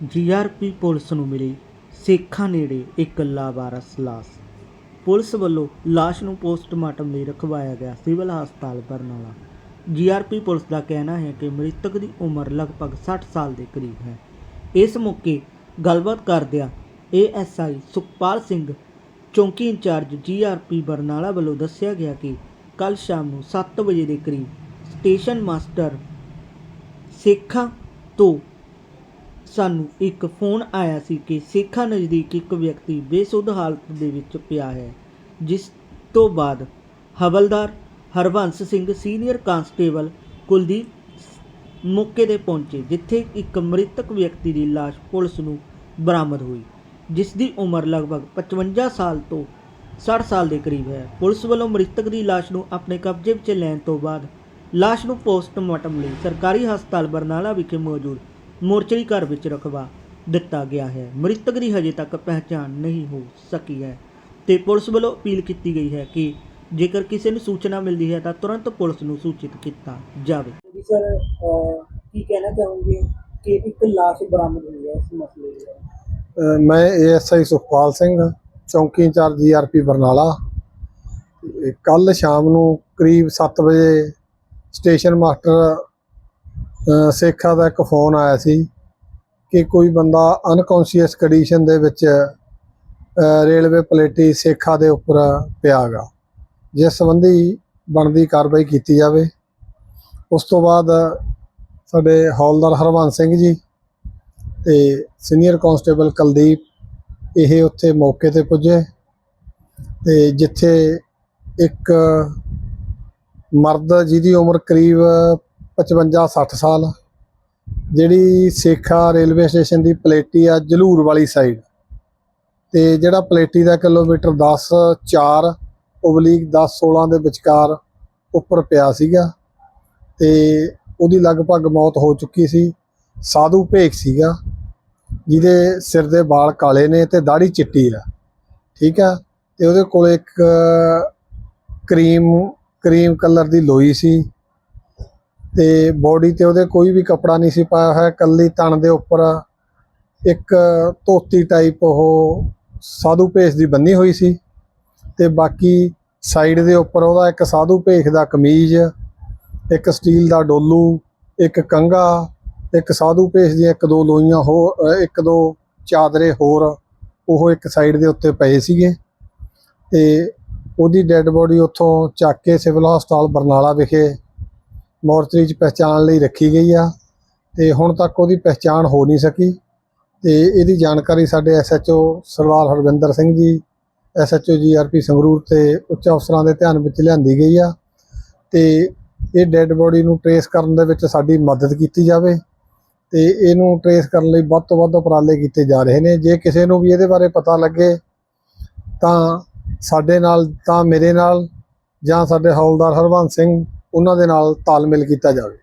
GRP police ਨੂੰ ਮਿਲੀ ਸੇਖਾਂ ਨੇੜੇ ਇੱਕ ਲਾਵਾਰਸ ਲਾਸ਼। ਪੁਲਿਸ ਵੱਲੋਂ ਲਾਸ਼ ਨੂੰ ਪੋਸਟਮਾਰਟਮ ਲਈ ਰਖਵਾਇਆ ਗਿਆ ਸਿਵਲ ਹਸਪਤਾਲ ਬਰਨਾਲਾ। ਜੀਆਰਪੀ ਪੁਲਿਸ ਦਾ ਕਹਿਣਾ ਹੈ ਕਿ ਮ੍ਰਿਤਕ ਦੀ ਉਮਰ ਲਗਭਗ 60 ਸਾਲ ਦੇ ਕਰੀਬ ਹੈ। ਇਸ ਮੌਕੇ ਗੱਲਬਾਤ ਕਰਦਿਆਂ ਏਐਸਆਈ ਸੁਖਪਾਲ ਸਿੰਘ, ਚੌਂਕੀ ਇੰਚਾਰਜ ਜੀਆਰਪੀ ਬਰਨਾਲਾ ਵੱਲੋਂ ਦੱਸਿਆ ਗਿਆ ਕਿ ਕੱਲ ਸ਼ਾਮ ਨੂੰ 7 ਵਜੇ ਦੇ ਕਰੀਬ ਸਟੇਸ਼ਨ ਮਾਸਟਰ ਸੇਖਾਂ ਤੋਂ ਸਾਨੂੰ ਇੱਕ ਫੋਨ ਆਇਆ ਸੀ ਕਿ ਸੇਖਾਂ ਨਜ਼ਦੀਕ ਇੱਕ ਵਿਅਕਤੀ ਬੇਸੁੱਧ ਹਾਲਤ ਦੇ ਵਿੱਚ ਪਿਆ ਹੈ, ਜਿਸ ਤੋਂ ਬਾਅਦ ਹਵਲਦਾਰ ਹਰਬੰਸ ਸਿੰਘ, ਸੀਨੀਅਰ ਕਾਂਸਟੇਬਲ ਕੁਲਦੀਪ ਮੌਕੇ ਤੇ ਪਹੁੰਚੇ, ਜਿੱਥੇ ਇੱਕ ਮ੍ਰਿਤਕ ਵਿਅਕਤੀ ਦੀ ਲਾਸ਼ ਪੁਲਿਸ ਨੂੰ ਬਰਾਮਦ ਹੋਈ, ਜਿਸ ਦੀ ਉਮਰ ਲਗਭਗ 55 ਸਾਲ ਤੋਂ 60 ਸਾਲ ਦੇ ਕਰੀਬ ਹੈ। ਪੁਲਿਸ ਵੱਲੋਂ ਮ੍ਰਿਤਕ ਦੀ ਲਾਸ਼ ਨੂੰ ਆਪਣੇ ਕਬਜ਼ੇ ਵਿੱਚ ਲੈਣ ਤੋਂ ਬਾਅਦ ਲਾਸ਼ ਨੂੰ ਪੋਸਟਮਾਰਟਮ ਲਈ ਸਰਕਾਰੀ ਹਸਪਤਾਲ ਬਰਨਾਲਾ ਵਿਖੇ ਮੌਜੂਦ ਮੋਰਚਰੀ ਘਰ ਵਿੱਚ ਰਖਵਾ ਦਿੱਤਾ ਗਿਆ ਹੈ। ਮ੍ਰਿਤਕ ਦੀ ਹਜੇ ਤੱਕ ਪਹਿਚਾਣ ਨਹੀਂ ਹੋ ਸਕੀ ਹੈ ਤੇ ਪੁਲਿਸ ਵੱਲੋਂ ਅਪੀਲ ਕੀਤੀ ਗਈ ਹੈ ਕਿ ਜੇਕਰ ਕਿਸੇ ਨੂੰ ਸੂਚਨਾ ਮਿਲਦੀ ਹੈ ਤਾਂ ਤੁਰੰਤ ਪੁਲਿਸ ਨੂੰ ਸੂਚਿਤ ਕੀਤਾ ਜਾਵੇ। ਜੀ ਸਰ ਕੀ ਕਹਿਣਾ ਚਾਹੋਗੇ ਕਿ ਇੱਕ ਲਾਸ਼ ਬਰਾਮਦ ਹੋਈ ਹੈ ਇਸ ਮਸਲੇ ਦੇ ਅ, ਮੈਂ ਏਐਸਆਈ ਸੁਖਪਾਲ ਸਿੰਘ ਚੌਂਕੀ ਇੰਚਾਰਜ ਜੀਆਰਪੀ ਬਰਨਾਲਾ। ਕੱਲ ਸ਼ਾਮ ਨੂੰ ਕਰੀਬ 7 ਵਜੇ ਸਟੇਸ਼ਨ ਮਾਸਟਰ ਸੇਖਾ ਦਾ ਇੱਕ ਫੋਨ ਆਇਆ ਸੀ ਕਿ ਕੋਈ ਬੰਦਾ ਅਨਕੌਂਸ਼ੀਅਸ ਕੰਡੀਸ਼ਨ ਦੇ ਵਿੱਚ ਰੇਲਵੇ ਪਲੇਟੀ ਸੇਖਾ ਦੇ ਉੱਪਰ ਪਿਆਗਾ ਜਿਸ ਸੰਬੰਧੀ ਬਣਦੀ ਕਾਰਵਾਈ ਕੀਤੀ ਜਾਵੇ। ਉਸ ਤੋਂ ਬਾਅਦ ਸਾਡੇ ਹੌਲਦਾਰ ਹਰਵੰਸ ਸਿੰਘ ਜੀ ਤੇ ਸੀਨੀਅਰ ਕਾਂਸਟੇਬਲ ਕੁਲਦੀਪ ਇਹ ਉੱਥੇ ਮੌਕੇ ਤੇ ਪੁੱਜੇ ਤੇ ਜਿੱਥੇ ਇੱਕ ਮਰਦ ਜਿਹਦੀ ਉਮਰ ਕਰੀਬ 55-60 ਸਾਲ। ਜਿਹੜੀ ਸੇਖਾ ਰੇਲਵੇ ਸਟੇਸ਼ਨ ਦੀ ਪਲੇਟੀ ਆ ਜਲੂਰ ਵਾਲੀ ਸਾਈਡ ਤੇ ਜਿਹੜਾ ਪਲੇਟੀ ਦਾ ਕਿਲੋਮੀਟਰ 10 4 ਉਬਲੀਕ 10 16 ਦੇ ਵਿਚਕਾਰ ਉੱਪਰ ਪਿਆ ਸੀਗਾ। ਤੇ ਉਹਦੀ ਲਗਭਗ ਮੌਤ ਹੋ ਚੁੱਕੀ ਸੀ। ਸਾਧੂ ਭੇਖ ਸੀਗਾ, ਜਿਹਦੇ ਸਿਰ ਦੇ ਵਾਲ ਕਾਲੇ ਨੇ ਤੇ ਦਾੜੀ ਚਿੱਟੀ ਆ। ਠੀਕ ਆ? ਤੇ ਉਹਦੇ ਕੋਲ ਇੱਕ ਕਰੀਮ ਕਰੀਮ ਕਲਰ ਦੀ ਲੋਈ ਸੀ। ਤੇ ਬੋਡੀ ਤੇ ਉਹਦੇ ਕੋਈ ਵੀ ਕੱਪੜਾ ਨਹੀਂ ਸੀ ਪਾਇਆ ਹੋਇਆ ਕੱਲੀ ਤਣ ਦੇ ਉੱਪਰ ਇੱਕ ਧੋਤੀ ਟਾਈਪ ਉਹ ਸਾਧੂ ਭੇਸ ਦੀ ਬੰਨੀ ਹੋਈ ਸੀ ਤੇ ਬਾਕੀ ਸਾਈਡ ਦੇ ਉੱਪਰ ਉਹਦਾ ਇੱਕ ਸਾਧੂ ਭੇਖ ਦਾ ਕਮੀਜ਼, ਇੱਕ ਸਟੀਲ ਦਾ ਡੋਲੂ, ਇੱਕ ਕੰਘਾ, ਇੱਕ ਸਾਧੂ ਭੇਸ ਦੀਆਂ ਇੱਕ ਦੋ ਲੋਈਆਂ ਹੋ ਇੱਕ ਦੋ ਚਾਦਰੇ ਹੋਰ ਉਹ ਇੱਕ ਸਾਈਡ ਦੇ ਉੱਤੇ ਪਏ ਸੀਗੇ ਤੇ ਉਹਦੀ ਡੈੱਡ ਬੋਡੀ ਉੱਥੋਂ ਚੱਕ ਕੇ ਸਿਵਲ ਹਸਪਤਾਲ ਬਰਨਾਲਾ ਵਿਖੇ ਮੋਰਚਰੀ 'ਚ ਪਹਿਚਾਣ ਲਈ ਰੱਖੀ ਗਈ ਆ ਤੇ ਹੁਣ ਤੱਕ ਉਹਦੀ ਪਹਿਚਾਣ ਹੋ ਨਹੀਂ ਸਕੀ ਤੇ ਇਹਦੀ ਜਾਣਕਾਰੀ ਸਾਡੇ ਐਸਐਚਓ ਸਰਦਾਰ ਹਰਵਿੰਦਰ ਸਿੰਘ ਜੀ, ਐਸਐਚਓ ਜੀਆਰਪੀ ਸੰਗਰੂਰ ਤੇ ਉੱਚ ਅਫਸਰਾਂ ਦੇ ਧਿਆਨ ਵਿੱਚ ਲਿਆਂਦੀ ਗਈ ਆ ਤੇ ਇਹ ਡੈੱਡ ਬੋਡੀ ਨੂੰ ਟਰੇਸ ਕਰਨ ਦੇ ਵਿੱਚ ਸਾਡੀ ਮਦਦ ਕੀਤੀ ਜਾਵੇ ਤੇ ਇਹਨੂੰ ਟਰੇਸ ਕਰਨ ਲਈ ਵੱਧ ਤੋਂ ਵੱਧ ਉਪਰਾਲੇ ਕੀਤੇ ਜਾ ਰਹੇ ਨੇ। ਜੇ ਕਿਸੇ ਨੂੰ ਵੀ ਇਹਦੇ ਬਾਰੇ ਪਤਾ ਲੱਗੇ ਤਾਂ ਸਾਡੇ ਨਾਲ, ਤਾਂ ਮੇਰੇ ਨਾਲ ਜਾਂ ਸਾਡੇ ਹੌਲਦਾਰ ਹਰਵੰਸ ਸਿੰਘ ਉਹਨਾਂ ਦੇ ਨਾਲ ਤਾਲਮੇਲ ਕੀਤਾ ਜਾਵੇ।